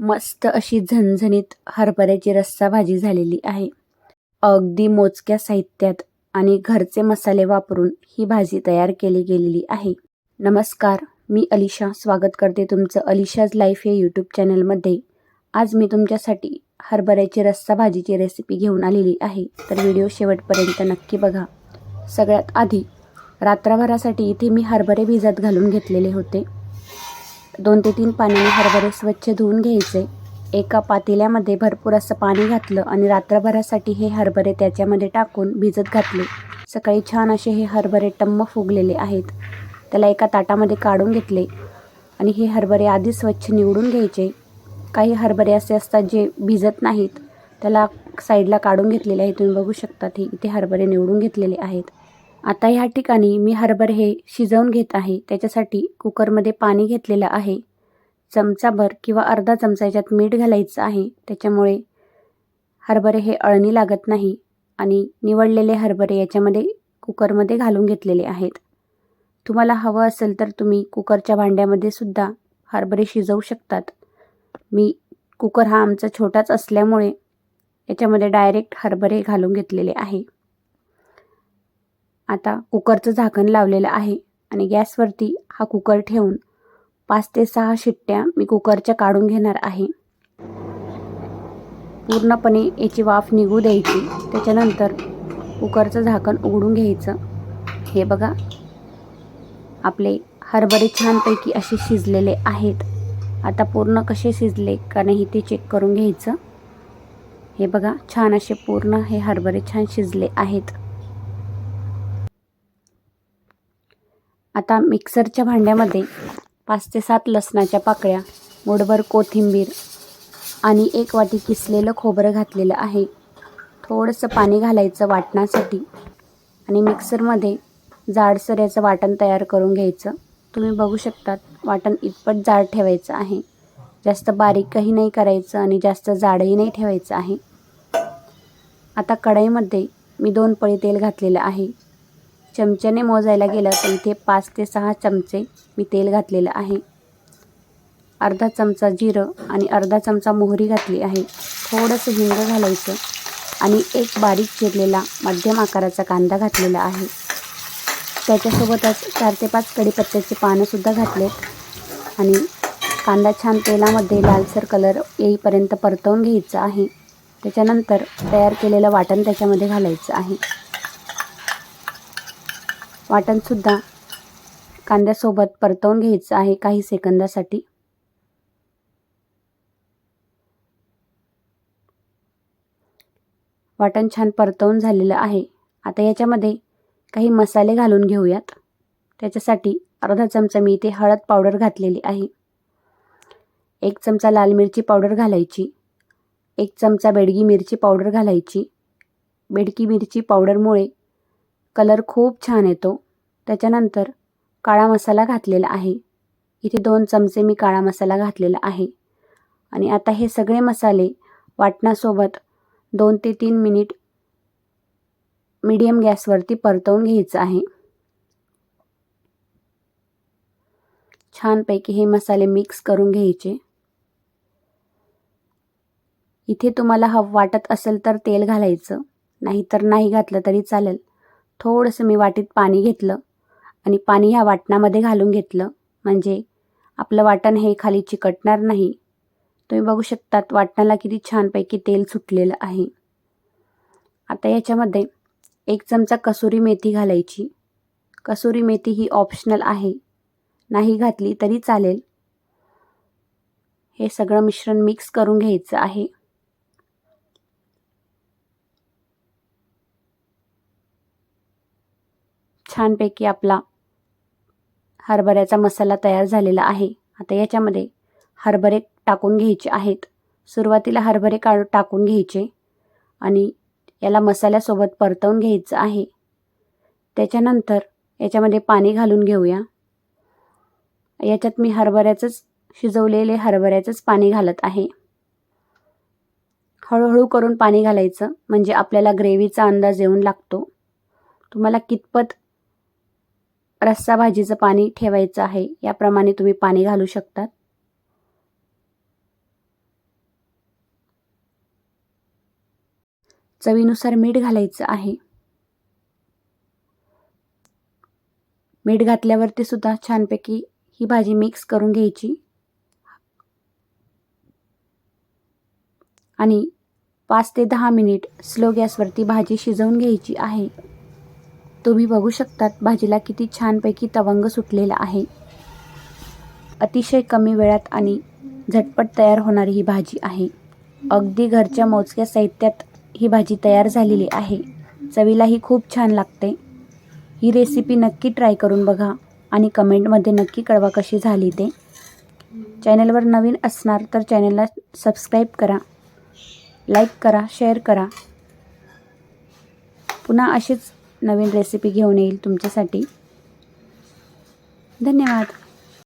मस्त अशी झणझणीत हरभऱ्याची रस्सा भाजी झालेली आहे. अगदी मोजक्या साहित्यात आणि घरचे मसाले वापरून ही भाजी तयार केली गेलेली आहे. नमस्कार मी अलिशा. स्वागत करते तुमचं अलिशाज लाईफ या यूट्यूब चॅनलमध्ये. आज मी तुमच्यासाठी हरभऱ्याची रस्सा भाजीची रेसिपी घेऊन आलेली आहे. तर व्हिडिओ शेवटपर्यंत नक्की बघा. सगळ्यात आधी रात्रभरासाठी इथे मी हरभरे भिजत घालून घेतलेले होते. दोन ते तीन पाण्याने हरभरे स्वच्छ धुवून घ्यायचे. एका पातेल्यामध्ये भरपूर असं पाणी घातलं आणि रात्रभरासाठी हे हरभरे त्याच्यामध्ये टाकून भिजत घातले. सकाळी छान असे हे हरभरे टम्म फुगलेले आहेत. त्याला एका ताटामध्ये काढून घेतले आणि हे हरभरे आधी स्वच्छ निवडून घ्यायचे. काही हरभरे असे असतात जे भिजत नाहीत. त्याला साईडला काढून घेतलेले आहे. तुम्ही बघू शकता हे इथे हरभरे निवडून घेतलेले आहेत. आता ह्या ठिकाणी मी हरभरे हे शिजवून घेत आहे. त्याच्यासाठी कुकरमध्ये पाणी घेतलेलं आहे. चमचाभर किंवा अर्धा चमचा याच्यात मीठ घालायचं आहे. त्याच्यामुळे हरभरे हे अळणी लागत नाही आणि निवडलेले हरभरे याच्यामध्ये कुकरमध्ये घालून घेतलेले आहेत. तुम्हाला हवं असेल तर तुम्ही कुकरच्या भांड्यामध्ये सुद्धा हरभरे शिजवू शकतात. मी कुकर हा आमचा छोटाच असल्यामुळे याच्यामध्ये डायरेक्ट हरभरे घालून घेतलेले आहे. आता कुकरचं झाकण लावलेलं आहे आणि गॅसवरती हा कुकर ठेवून पाच ते सहा शिट्ट्या मी कुकरच्या काढून घेणार आहे. पूर्णपणे याची वाफ निघू द्यायची. त्याच्यानंतर कुकरचं झाकण उघडून घ्यायचं. हे बघा. आपले हरभरे छानपैकी असे शिजलेले आहेत. आता पूर्ण कसे शिजले का नाही ते चेक करून घ्यायचं. हे बघा छान असे पूर्ण हे हरभरे छान शिजले आहेत. आता मिक्सरच्या भांड्यामध्ये पाच ते सात लसणाच्या पाकळ्या मुठभर कोथिंबीर आणि एक वाटी किसलेलं खोबरं घातलेलं आहे. थोडंसं पाणी घालायचं वाटण्यासाठी आणि मिक्सरमध्ये जाडसर याचं वाटण तयार करून घ्यायचं. तुम्ही बघू शकतात वाटण इतपत जाड ठेवायचं आहे. जास्त बारीकही नाही करायचं आणि जास्त जाडही नाही ठेवायचं आहे. आता कढईमध्ये मी दोन पळी तेल घातलेलं आहे. चमच्याने मोजायला गेलं तर इथे पाच ते सहा चमचे मी तेल घातलेलं आहे. अर्धा चमचा जिरं आणि अर्धा चमचा मोहरी घातली आहे. थोडंसं हिंग घालायचं आणि एक बारीक चिरलेला मध्यम आकाराचा कांदा घातलेला आहे. त्याच्यासोबतच चार ते पाच कढीपत्त्याचे पानंसुद्धा घातलेत आणि कांदा छान तेलामध्ये लालसर कलर येईपर्यंत परतवून घ्यायचं आहे. त्याच्यानंतर तयार केलेलं वाटण त्याच्यामध्ये घालायचं आहे. वाटणसुद्धा कांद्यासोबत परतवून घ्यायचं आहे काही सेकंदासाठी. वाटण छान परतवून झालेलं आहे. आता याच्यामध्ये काही मसाले घालून घेऊयात. त्याच्यासाठी अर्धा चमचा मी इथे हळद पावडर घातलेली आहे. एक चमचा लाल मिरची पावडर घालायची. एक चमचा बेडगी मिरची पावडर घालायची. बेडकी मिरची पावडरमुळे कलर खूप छान येतो. त्याच्यानंतर काळा मसाला घातलेला आहे. इथे दोन चमचे मी काळा मसाला घातलेला आहे. आणि आता हे सगळे मसाले वाटण्यासोबत दोन ते तीन मिनिट मीडियम गॅसवरती परतवून घ्यायचं आहे. छानपैकी हे मसाले मिक्स करून घ्यायचे. इथे तुम्हाला हवं वाटत असेल तर तेल घालायचं. नाही तर नाही घातलं तरी चालेल. थोडंसं मी वाटीत पाणी घेतलं आणि पाणी ह्या वाटणामध्ये घालून घेतलं. म्हणजे आपलं वाटण हे खाली चिकटणार नाही. तुम्ही बघू शकतात वाटणाला किती छानपैकी तेल सुटलेलं आहे. आता याच्यामध्ये एक चमचा कसुरी मेथी घालायची. कसुरी मेथी ही ऑप्शनल आहे. नाही घातली तरी चालेल. हे सगळं मिश्रण मिक्स करून घ्यायचं आहे. छानपैकी आपला हरभऱ्याचा मसाला तयार झालेला आहे. आता याच्यामध्ये हरभरे टाकून घ्यायचे आहेत. सुरुवातीला हरभरे काढ टाकून घ्यायचे आणि याला मसाल्यासोबत परतवून घ्यायचं आहे. त्याच्यानंतर याच्यामध्ये पाणी घालून घेऊया. याच्यात मी हरभऱ्याचंच शिजवलेले हरभऱ्याचंच पाणी घालत आहे. हळूहळू करून पाणी घालायचं म्हणजे आपल्याला ग्रेव्हीचा अंदाज येऊन लागतो. तुम्हाला कितपत रस्सा भाजीचं पाणी ठेवायचं आहे. याप्रमाणे तुम्ही पाणी घालू शकतात. चवीनुसार मीठ घालायचं आहे. मीठ घातल्यावरती सुद्धा छानपैकी ही भाजी मिक्स करून घ्यायची. आणि पाच ते दहा मिनिट स्लो गॅसवरती भाजी शिजवून घ्यायची आहे. तुम्ही बघू शकतात भाजीला किती छानपैकी तवंग सुटलेला आहे. अतिशय कमी वेळात आणि झटपट तयार होणारी ही भाजी आहे. अगदी घरच्या मोजक्या साहित्यात ही भाजी तयार झालेली आहे. चवीलाही खूप छान लागते. ही रेसिपी नक्की ट्राय करून बघा आणि कमेंटमध्ये नक्की कळवा कशी झाली ते. चॅनलवर नवीन असणार तर चॅनलला सबस्क्राईब करा लाईक करा शेअर करा. पुन्हा अशीच नवीन रेसिपी घेऊन येईल तुमच्यासाठी. धन्यवाद.